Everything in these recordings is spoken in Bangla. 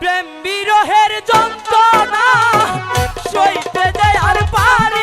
প্রেম বিরহের যন্ত্রণা সইতে যায় আর পারে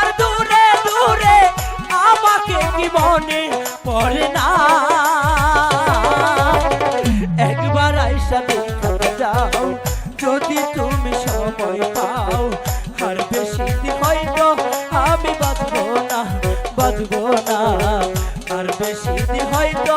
আর দূরে দূরে আমাকে কি মনে পড়ে না? একবার আইসা যাও, যদি তুমি সময় পাও, আর বেশি হয়তো আমি বাঁচবো না বাঁচবো না। আর বেশি হয়তো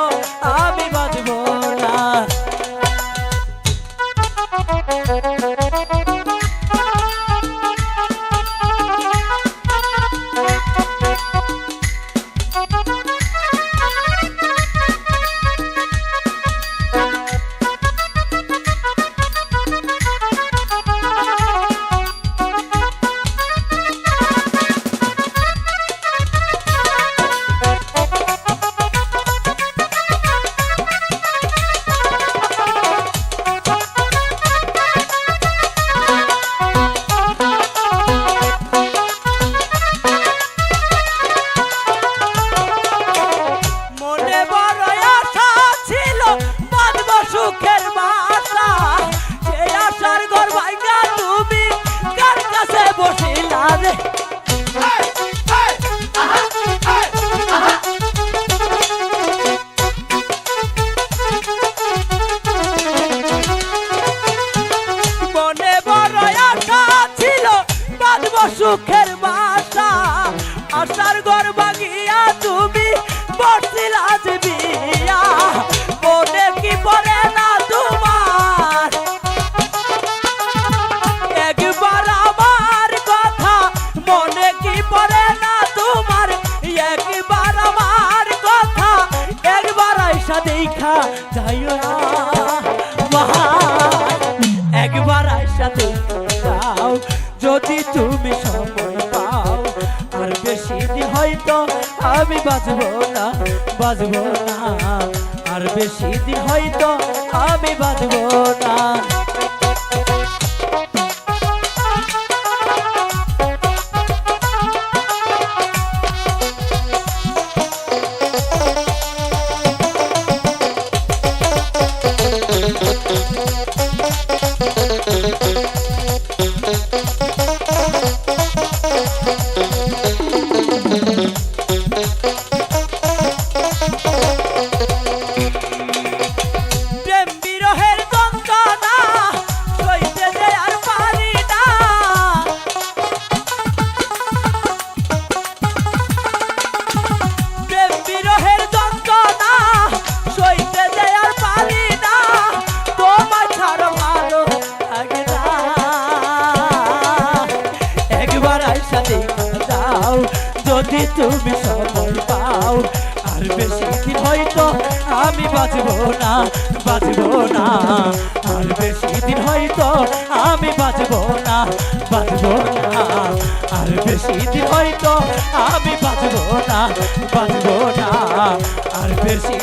দেখা যাইও না। একবার আয়সা যাও, যদি তুমি সময় পাও। আর বেশি দিন হয়তো আমি বাঁচবো না বাঁচবো না। আর বেশি দিন হয়তো আমি বাঁচবো না। যদি তুমি সময় পাও, আর বেশি দিন হয়তো আমি বাঁচব না বাঁচব না। আর বেশি দিন হয়তো আমি বাঁচব না বাঁচব না। আর বেশি দিন হয়তো আমি বাঁচব না বাঁচব না। আর বেশি